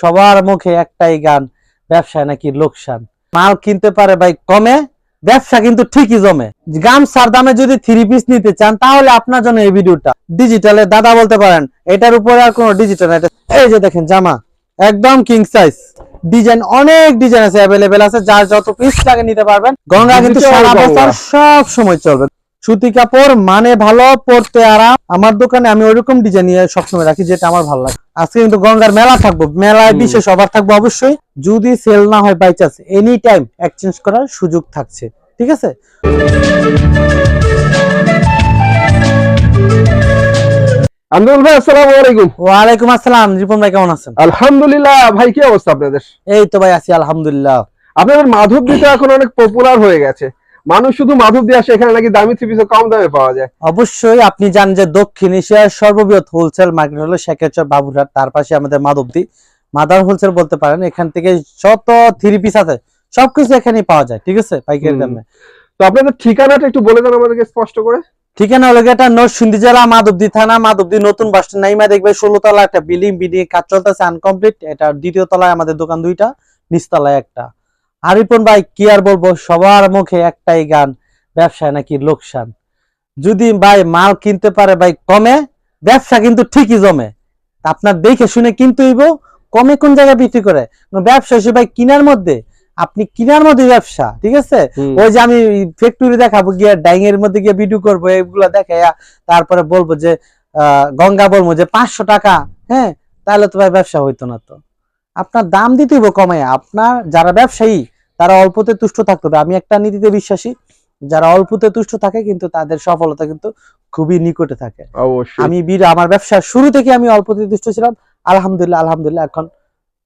সবার মুখে একটাই গান ব্যবসায় নাকি লোকসান। মাল কিনতে পারে ভাই কমে ব্যবসা কিন্তু ঠিকই জমে। গামছার দামে যদি থ্রি পিস নিতে চান তাহলে আপনার জন্য এই ভিডিওটা। ডিজিটালে দাদা বলতে পারেন এটার উপরে আর কোনো ডিজিটাল এই যে দেখেন জামা একদম কিং সাইজ ডিজাইন অনেক ডিজাইন আছে অ্যাভেলেবেল আছে যার যত পিস লাগে নিতে পারবেন। গঙ্গা কিন্তু সারা বছর সব সময় চলবে। সুতি কাপড় মানে ভালো পড়তে আরাম। আমার দোকানে আমি ওইরকম ডিজাইন নিয়ে সবসময় রাখি যেটা আমার ভালো লাগে। আজকে কিন্তু গঙ্গার মেলা থাকব। মেলায় বিশেষ অফার থাকব অবশ্যই। যদি সেল না হয় by chance any time exchange করার সুযোগ থাকছে। ঠিক আছে? আন্দোলন ভাই আসসালামু আলাইকুম। ওয়ালাইকুম আসসালাম। রিপন ভাই কেমন আছেন? আলহামদুলিল্লাহ ভাই কি অবস্থা আপনাদের? এই তো ভাই আছি আলহামদুলিল্লাহ। আপনাদের মাধব এখন অনেক পপুলার হয়ে গেছে। মানুষ শুধু মাধব দিয়ে আসে এখানে নাকি দামি থ্রি পিসে কম দামে পাওয়া যায়। অবশ্যই আপনি জানেন যে দক্ষিণ এশিয়ার সর্ববৃহৎ হোলসেল মার্কেট হলো শেখেরচর বাবুরহাট তার পাশে আমাদের মাধবদী। মাদার হোলসেল বলতে পারেন এখান থেকে যত থ্রি পিস আছে সবকিছু এখানেই পাওয়া যায় ঠিক আছে? পাইকারি দামে। তো আপনাদের ঠিকানাটা একটু বলে দেন আমাদেরকে স্পষ্ট করে। ঠিকানা হলো এটা নরসিংদী জেলা মাধবদী থানা মাধবদী নতুন বাস স্ট্যান্ড নাইমা দেখবে ষোলো তলা একটা বিল্ডিং বিল্ডিং কাজ চলতেছে আনকমপ্লিট এটা দ্বিতীয় তলায় আমাদের দোকান দুইটা নিচতলায় একটা। আরিপন ভাই কি আর বলব? সবার মুখে একটাই গান ব্যবসায় নাকি লোকসান? যদি ভাই মাল কিনতে পারে ভাই কমে? ব্যবসা কিন্তু ঠিকই জমে। আপনার দেখে শুনে কিনতে হইব কমে কোন জায়গায় বিক্রি করে? ব্যবসা হিসেবে ভাই কিনার মধ্যে? আপনি কিনার মধ্যে ব্যবসা ঠিক আছে? ওই যে আমি ফ্যাক্টরি দেখাবো গিয়ে ডাইং এর মধ্যে গিয়ে ভিডিও করব এগুলা দেখে তারপরে বলব যে আহ, গঙ্গা বলব যে পাঁচশো টাকা হ্যাঁ? তাহলে তো ভাই ব্যবসা হইতো না তো। আপনার দাম দিতে হইব কমে আপনার যারা ব্যবসায়ী তারা অল্পতে তুষ্ট থাকতে হবে। আমি একটা নীতিতে বিশ্বাসী যারা অল্পতে তুষ্ট থাকে কিন্তু তাদের সফলতা কিন্তু খুবই নিকটে থাকে। অবশ্যই। আমি বীর আমার ব্যবসার শুরু থেকে আমি অল্পতে তুষ্ট ছিলাম। আলহামদুলিল্লাহ আলহামদুলিল্লাহ এখন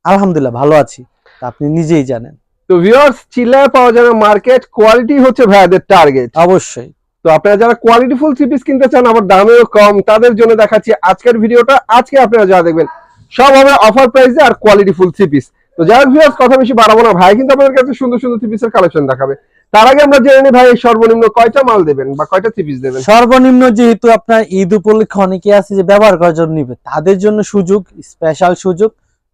আলহামদুলিল্লাহ ভালো আছি। আপনি নিজেই জানেন। তো ভিউয়ার্স চিল্লায় পাওয়া যাবে মার্কেট কোয়ালিটি হচ্ছে ভাইয়াদের টার্গেট অবশ্যই। তো আপনারা যারা কোয়ালিটি ফুল থ্রি পিস কিনতে চান আবার দামেও কম তাদের জন্য দেখাচ্ছি আজকের ভিডিওটা আজকে আপনারা যা দেখবেন সব হবে অফার প্রাইসে আর কোয়ালিটি ফুল থ্রি পিস তো যাই হোক কথা বেশি বাড়াবো না। ভাই কিন্তু আপনাদের কাছে সুন্দর সুন্দর থ্রি পিসের কালেকশন দেখাবে। তার আগে আমরা জেনে নিই ভাই সর্বনিম্ন কয়টা মাল দেবেন বা কয়টা থ্রি পিস দেবেন? সর্বনিম্ন যেহেতু আপনার ঈদ উপলক্ষে অনেকে আছে যে ব্যবহার করার জন্য নিবে, তাদের জন্য সুযোগ স্পেশাল সুযোগ,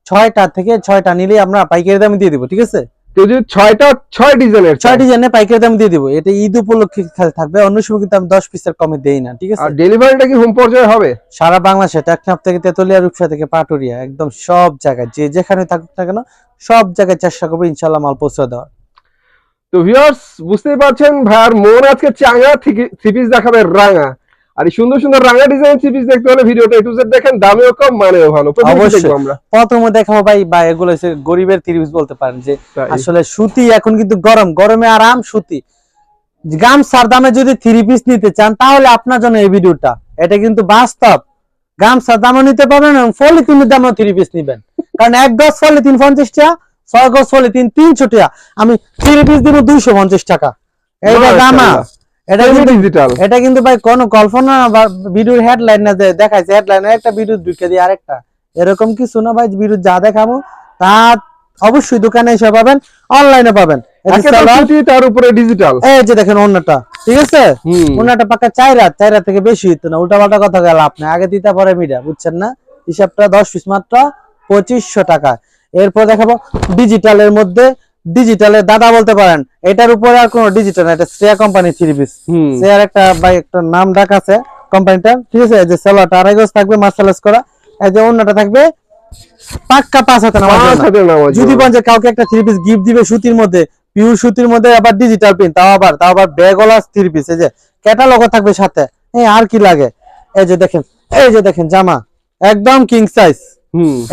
ছয়টা থেকে ছয়টা নিলে আমরা পাইকারি দামে দিয়ে দিব, ঠিক আছে? কেউ যদি ছয়টা ছয় ডিজাইনের ছয় ডিজাইনে পাইকারি দামে দিয়ে দিব। এটা ঈদ উপলক্ষে থাকবে। অন্য সময় কিন্তু আমি দশ পিসের কমে দেই না ঠিক আর আছে ডেলিভারিটা কি হোম পর্যায়ে হবে? সারা বাংলাদেশে টেকনাফ থেকে তেতুলিয়া রূপসা থেকে পাটুরিয়া একদম সব জায়গায় যে যেখানে থাকুক না কেন সব জায়গায় চেষ্টা করব ইনশাল্লাহ মাল পৌঁছে দেওয়ার। তো ভিউয়ার্স বুঝতেই পারছেন ভাইয়ার মন আজকে চাঙ্গা থ্রি পিস দেখাবে রাঙা। আর সুন্দর সুন্দর রাঙা ডিজাইন থ্রি পিস দেখতে হলে ভিডিওটা একটু দেখেন দামেও কম মানেও ভালো। অবশ্যই। আমরা? প্রথমে দেখাবো ভাই বা এগুলো হচ্ছে গরিবের তিরিশ বলতে পারেন যে আসলে সুতি এখন কিন্তু গরম গরমে আরাম সুতি। গামছার দামে যদি থ্রি পিস নিতে চান তাহলে আপনার জন্য এই ভিডিওটা এটা কিন্তু বাস্তব। গামছার দামও নিতে পারবেন এবং পলিথিনের দামেও থ্রি পিস নিবেন। কারণ এক গজ পলিথিন পঞ্চাশ টাকা ছয় গজ পলিথিন তিনশো টাকা। আমি থ্রি পিস দিব দুইশো পঞ্চাশ টাকা। এইটা দামা এটা কিন্তু ডিজিটাল এটা কিন্তু ভাই কোনো কল্পনা বা ভিডিওর হেডলাইন না যে দেখাইছে। হেডলাইন একটা ভিডিও ঢুকে দিয়ে আরেকটা। এরকম কিছু না ভাই ভিডিও যা দেখাবো তা অবশ্যই দোকানে এসে পাবেন অনলাইনে পাবেন। তার উপরে ডিজিটাল এই যে দেখেন অন্যটা ঠিক আছে? অন্যটা পাকা রাত চার রাত থেকে বেশি হইতো না উল্টা পাল্টা কথা গেল আপনি আগে দিতে পরে মিডিয়া বুঝছেন না? হিসাবটা দশ পিস মাত্র পঁচিশশো টাকা। এরপর দেখাবো ডিজিটালের মধ্যে ডিজিটালের দাদা বলতে পারেন এটার উপরে আর কোনো ডিজিটাল এটা শ্রেয়া কোম্পানি থ্রি পিস আর একটা ভাই একটা নাম ডাক আছে কোম্পানিটা ঠিক আছে? যে সেলোয়ারটা আড়াই গজ থাকবে মার্শালাইজ করা। এই যে অন্যটা থাকবে পাক্কা পাঁচ হাতে নামাজ যদি যে কাউকে একটা থ্রি পিস গিফট দিবে সুতির মধ্যে পিওর সুতির মধ্যে আবার ডিজিটাল প্রিন্ট তাও আবার তাও আবার ব্যাগওয়ালা থ্রি পিস এই যে ক্যাটালগও থাকবে সাথে। এই আর কি লাগে? এই যে দেখেন এই যে দেখেন জামা একদম কিং সাইজ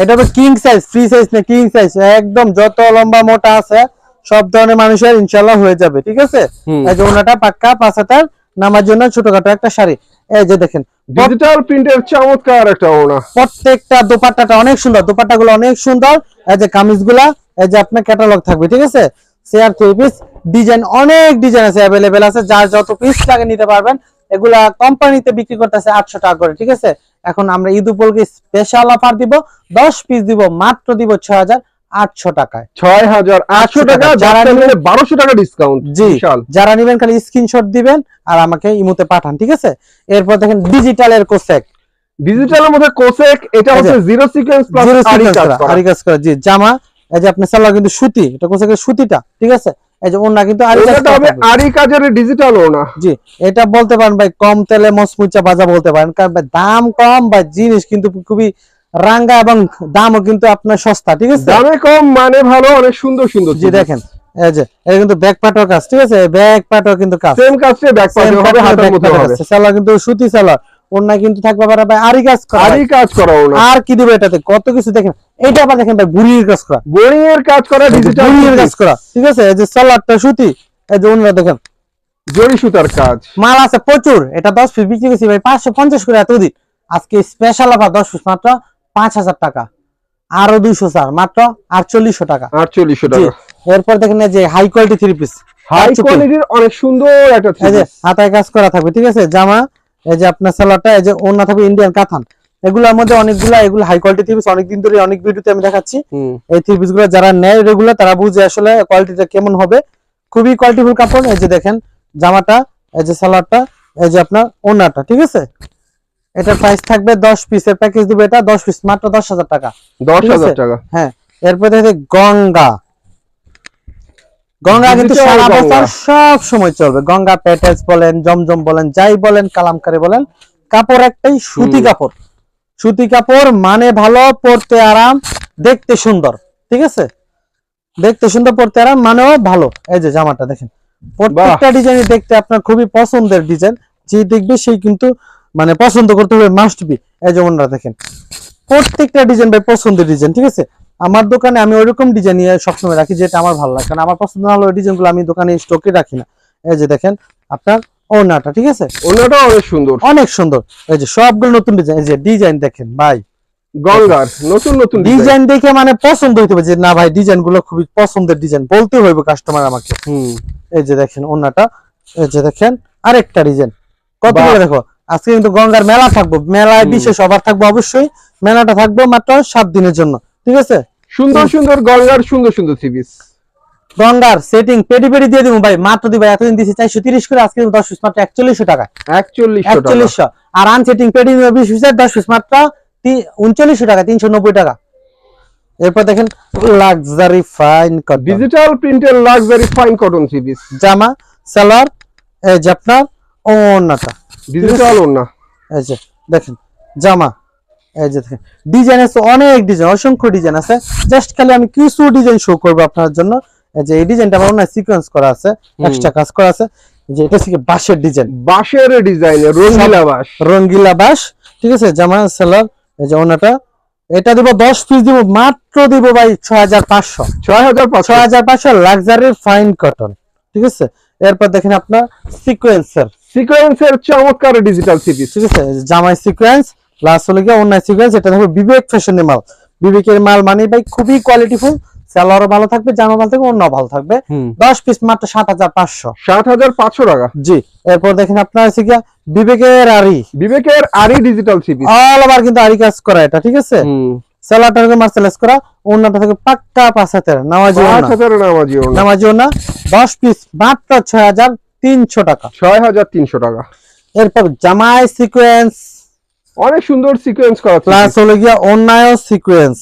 এটা হবে কিং সাইজ ফ্রি সাইজ না কিং সাইজ একদম যত লম্বা মোটা আছে সব ধরনের মানুষের ইনশাল্লাহ হয়ে যাবে ঠিক আছে? এই যে ওনাটা পাক্কা পাঁচ হাতার নামার জন্য ছোটখাটো একটা শাড়ি। এই যে দেখেন ডিজিটাল প্রিন্টের চমৎকার একটা ওনা প্রত্যেকটা দোপাট্টাটা অনেক সুন্দর দোপাট্টা গুলো অনেক সুন্দর। এই যে কামিজগুলা এই যে আপনার ক্যাটালগ থাকবে ঠিক আছে? চেয়ার থ্রি পিস ডিজাইন অনেক ডিজাইন আছে অ্যাভেলেবেল আছে। যার যত পিস লাগে নিতে পারবেন এগুলা কোম্পানিতে বিক্রি করতেছে আটশো টাকা করে ঠিক আছে? এখন আমরা ঈদ উপলক্ষে স্পেশাল অফার দিব দশ পিস দিব মাত্র দিব ছয় হাজার আটশো টাকায়। ছয় হাজার আটশো টাকা যারা যারা নেবে- বারোশো টাকা ডিসকাউন্ট জি যারা নিবেন খালি স্ক্রিনশট দিবেন আর আমাকে ইমোতে পাঠান ঠিক আছে? এরপর দেখেন ডিজিটালের কোসেক। ডিজিটালের মধ্যে কোসেক এটা হচ্ছে জিরো সিকোয়েন্স প্লাস জিরো আরি কাজ করা জি জামা এই যে আপনি সালোয়ার কিন্তু সুতি এটা কোথায় সুতিটা ঠিক আছে? এই যে ওন্না কিন্তু আরি কাজ হবে আরি কাজের ডিজিটাল না জি এটা বলতে পারেন ভাই কম তেলে মসমুচা ভাজা বলতে পারেন কারণ ভাই দাম কম বা জিনিস কিন্তু খুবই রাঙ্গা এবং দামও কিন্তু আপনার সস্তা ঠিক আছে? দামে কম মানে ভালো অনেক সুন্দর সুন্দর জি দেখেন এই যে এটা কিন্তু ব্যাক পাটও কাজ ঠিক আছে? ব্যাক পাটও কিন্তু কাজ। সেম কাজটা ব্যাক পাশে হবে হাতের মধ্যে হবে। সালোয়ার কিন্তু সুতি সালোয়ার ওন্না কিন্তু থাকবে আবার ভাই আরি কাজ করা। আরি ভাই। কাজ করা না আর কি দিবে এটাতে? কত কিছু দেখেন। এটা আবার দেখেন ভাই বুড়ির কাজ করা। এর কাজ করা ডিজিটাল বুড়ির কাজ করা। ঠিক আছে? এই যে সালোয়ারটা সুতি। এই যে অন্যরা দেখেন। জরি সুতার কাজ। মাল আছে প্রচুর। এটা দশ পিস বিক্রি করছি ভাই পাঁচশো পঞ্চাশ করে এতদিন। আজকে স্পেশাল অফার দশ পিস মাত্র পাঁচ হাজার টাকা। আরও দুইশো স্যার মাত্র আটচল্লিশশো টাকা। আটচল্লিশশো জি। টাকা। এরপর দেখেন এই যে high quality three piece high কোয়ালিটির অনেক সুন্দর একটা এই যে হাতায় কাজ করা থাকবে ঠিক আছে? জামা এই যে আপনার সালোয়ারটা এই যে ওন্না থাকবে ইন্ডিয়ান কাথান এগুলোর মধ্যে অনেকগুলা এগুলো হাই কোয়ালিটি থ্রি পিস অনেকদিন ধরে অনেক ভিডিওতে আমি দেখাচ্ছি। এই থ্রি পিসগুলো যারা নেয় রেগুলার তারা বুঝে আসলে কোয়ালিটিটা কেমন হবে। খুবই কোয়ালিটিফুল কাপড়। এই যে দেখেন জামাটা এই যে সালোয়ারটা এই যে আপনার ওনাটা ঠিক আছে? এটার প্রাইস থাকবে দশ পিসের প্যাকেজ দিবে এটা দশ পিস মাত্র দশ হাজার টাকা। দশ হাজার? টাকা। হ্যাঁ এরপর দেখে গঙ্গা। গঙ্গা কিন্তু সারা বছর সব সময় চলবে। গঙ্গা প্যাটেজ বলেন জমজম বলেন যাই বলেন কালামকারি বলেন কাপড় একটাই সুতি কাপড়। সুতি কাপড় মানে ভালো পরতে আরাম দেখতে সুন্দর। ঠিক আছে? দেখতে সুন্দর পরতে আরাম মানেও ভালো। এই যে জামাটা দেখেন। প্রত্যেকটা ডিজাইন দেখতে আপনার খুবই পছন্দের ডিজাইন যে দেখবে সেই কিন্তু মানে পছন্দ করতে হবে মাস্ট বি এই যেমনটা দেখেন। প্রত্যেকটা ডিজাইন ভাই পছন্দের ডিজাইন ঠিক আছে? আমার দোকানে আমি ওইরকম ডিজাইন নিয়ে সবসময় রাখি যেটা আমার ভালো লাগে। কারণ আমার পছন্দ না হলে ওই ডিজাইনগুলো আমি দোকানে স্টকে রাখি না। এই যে দেখেন আপনার ওনাটা ঠিক আছে? ওনাটা অনেক সুন্দর। অনেক সুন্দর। এই যে সবগুলো নতুন ডিজাইন এই যে ডিজাইন দেখেন ভাই। গঙ্গার নতুন নতুন ডিজাইন দেখে মানে পছন্দ হইতে হবে যে না ভাই ডিজাইনগুলো খুবই পছন্দের ডিজাইন বলতে হইবে কাস্টমার আমাকে। হুম। এই যে দেখেন ওনাটা এই যে দেখেন আরেকটা ডিজাইন কত। করে দেখো? আজকে কিন্তু গঙ্গার মেলা থাকব। মেলায় বিশেষ অফার থাকব অবশ্যই। মেলাটা থাকব মাত্র সাত দিনের জন্য। ঠিক আছে? সুন্দর সুন্দর গঙ্গার সুন্দর সুন্দর থ্রি পিস গঙ্গার সেটিং পেটি পেটি দিয়ে দিব ভাই। মাত্র দিবা এতদিন দিছি চারশো তিরিশ করে আজকে দশ পিস মাত্র একচল্লিশশো টাকা। একচল্লিশশো আর আনসেটিং পেটি নিবে বিশ পিসের দশ পিস মাত্র উনচল্লিশশো টাকা তিনশো নব্বই টাকা। এরপর দেখেন লাক্সারি ফাইন ডিজিটাল প্রিন্টের luxury fine cotton three piece জামা সালোয়ার এই যে আপনার ওনাটা। ডিজিটাল ওনা। এই যে দেখেন জামা। এই যে দেখেন ডিজাইন আছে অনেক ডিজাইন অসংখ্য ডিজাইন আছে। জাস্ট খালি আমি কিছু ডিজাইন শো করব আপনার জন্য। যে এই ডিজাইনটা আমার সিকোয়েন্স করা আছে এক্সট্রা কাজ করা আছে। যে এটা হচ্ছে বাঁশের ডিজাইন বাঁশের ডিজাইনের রঙিলা বাঁশ। রঙ্গিলা বাস ঠিক আছে? জামা সালোয়ার এই যে ওনাটা। এটা দিব দশ পিস দিব মাত্র দিব ভাই ছয় হাজার পাঁচশো। ছয় হাজার পাঁচশো। ছয় হাজার পাঁচশো লাক্সারি ফাইন কটন ঠিক আছে? এরপর দেখেন আপনার সিকোয়েন্সার সিকোয়েন্সের চমৎকার ডিজিটাল পিস ঠিক আছে? জামাই সিকোয়েন্স প্লাস হলে গিয়ে অন্য সিকোয়েন্স এটা থাকবে বিবেক ফ্যাশনের মাল। বিবেকের মাল মানে ভাই খুবই কোয়ালিটিফুল স্যালোয়ারও ভালো থাকবে জামা ভালো থাকবে অন্য ভালো থাকবে। দশ পিস মাত্র সাত হাজার পাঁচশো। সাত হাজার পাঁচশো টাকা। জি এরপর দেখেন আপনার হচ্ছে গিয়া বিবেকের আরি বিবেকের আরই ডিজিটাল পিস অল ওভার কিন্তু আরি কাজ করা এটা ঠিক আছে? মার্সেলাইজ করা অন্যটা থেকে পাক্কা পাঁচ হাতের নামাজি পাঁচ নামাজি নামাজি না। দশ পিস মাত্র ছয় হাজার তিনশো টাকা। ছয় হাজার তিনশো টাকা। এরপর জামাই সিকোয়েন্স অনেক সুন্দর সিকোয়েন্স করা প্লাস হলো গিয়া অন্যায় সিকোয়েন্স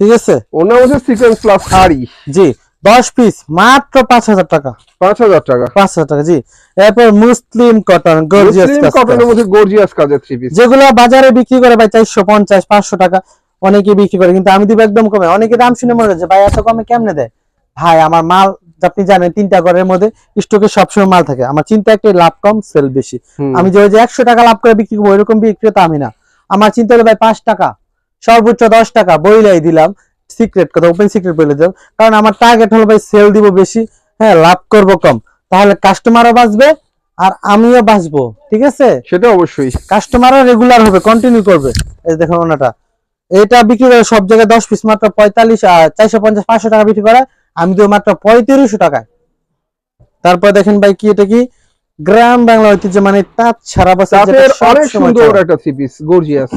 ঠিক আছে? মধ্যে সিকোয়েন্স প্লাস আরই জি দশ পিস মাত্র পাঁচ হাজার টাকা। পাঁচ হাজার টাকা। পাঁচ হাজার টাকা জি। এরপর মুসলিম কটন গর্জিয়াস মুসলিম কটনের মধ্যে গর্জিয়াস কাজের থ্রি পিস যেগুলো বাজারে বিক্রি করে ভাই চারশো পঞ্চাশ পাঁচশো টাকা অনেকে বিক্রি করে। কিন্তু আমি দিব একদম কমে। অনেকে দাম শুনে মনে হচ্ছে ভাই এত কমে কেমনে দেয়? ভাই আমার মাল আপনি জানেন তিনটা ঘরের মধ্যে স্টকে সবসময় মাল থাকে। আমার চিন্তা একটাই লাভ কম সেল বেশি। আমি যে একশো টাকা লাভ করে বিক্রি করব ওইরকম বিক্রি তো আমি না। আমার চিন্তা হলো ভাই পাঁচ টাকা সর্বোচ্চ দশ টাকা বইলাই দিলাম সিক্রেট কথা ওপেন সিক্রেট বলে দিলাম কারণ আমার টার্গেট হলো ভাই সেল দিব বেশি হ্যাঁ লাভ করব কম। তাহলে কাস্টমারও বাঁচবে আর আমিও বাঁচবো ঠিক আছে? সেটা অবশ্যই। কাস্টমারও রেগুলার হবে কন্টিনিউ করবে। এই দেখুন ওনাটা। এটা বিক্রি করে সব জায়গায় দশ পিস মাত্র পঁয়তাল্লিশ চারশো পঞ্চাশ পাঁচশো টাকা বিক্রি করে আমি দেবো মাত্র পঁয়ত্রিশশো টাকায়। তারপর দেখেন ভাই কি এটা কি? গ্রাম বাংলা ঐতিহ্য মানে তাঁত সারা বছর যেটা তাদের সব অনেক সুন্দর একটা থ্রি পিস গর্জিয়াস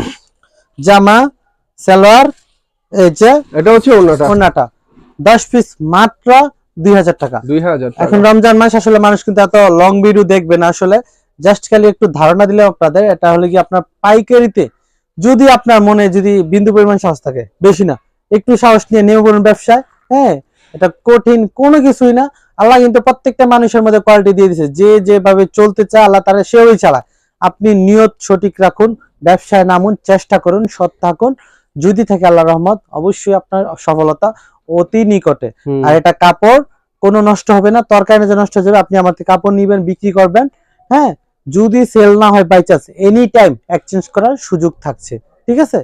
জামা সালোয়ার এই যে এটা হচ্ছে ওনাটা পিস মাত্র দুই হাজার টাকা। এখন রমজান মাস আসলে মানুষ কিন্তু এত লং ভিডিও দেখবে না। আসলে জাস্ট খালি একটু ধারণা দিলে আপনাদের এটা হলে কি আপনার পাইকারিতে। যদি আপনার মনে যদি বিন্দু পরিমাণ সাহস থাকে বেশি না একটু সাহস নিয়ে নেমে পড়ুন ব্যবসায় হ্যাঁ? এটা কঠিন কোনো কিছুই না। আল্লাহ কিন্তু প্রত্যেকটা মানুষের মধ্যে কোয়ালিটি দিয়ে দিয়েছে যে যেভাবে চলতে চায় আল্লাহ তারা সেভাবেই চালায়। আপনি নিয়ত সঠিক রাখুন ব্যবসায় নামুন চেষ্টা করুন সৎ থাকুন। যদি থাকে আল্লাহ রহমত অবশ্যই আপনার সফলতা অতি নিকটে। আর এটা কাপড় কোনো নষ্ট হবে না। তরকারি যে নষ্ট হয়ে যাবে আপনি আমার কাপড় নিবেন বিক্রি করবেন। হ্যাঁ যদি সেল না হয় by chance any time exchange করার সুযোগ থাকছে। ঠিক আছে?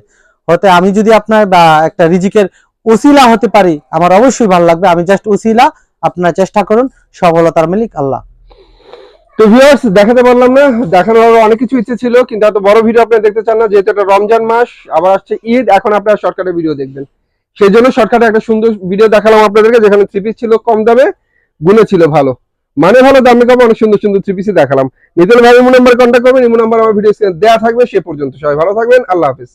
হতে আমি যদি আপনার বা একটা রিজিকের ওসিলা হতে পারি, আমার অবশ্যই ভালো লাগবে। আমি জাস্ট ওসিলা আপনার চেষ্টা করুন, সফলতার মালিক আল্লাহ। তো ভিউয়ার্স দেখাতে পারলাম না, দেখানোর আরও অনেক কিছু ইচ্ছে ছিল, কিন্তু এত বড় ভিডিও আপনি দেখতে চান না, যেহেতু এটা রমজান মাস, আবার আসছে ঈদ, এখন আপনারা শর্টকাটের ভিডিও দেখবেন। সেই জন্য শর্টকাটে একটা সুন্দর ভিডিও দেখালাম আপনাদেরকে, যেখানে থ্রি পিস ছিল, কম দামে, গুণে ছিল ভালো। মানে ভালো, দামে কম, অনেক সুন্দর সুন্দর থ্রি পিসই দেখালাম। নিতেন ভাই, ইমো নাম্বার কন্ট্যাক্ট করবেন, ইমো নাম্বার আমার ভিডিও দেওয়া থাকবে, সে পর্যন্ত সবাই ভালো থাকবেন, আল্লাহ হাফিজ।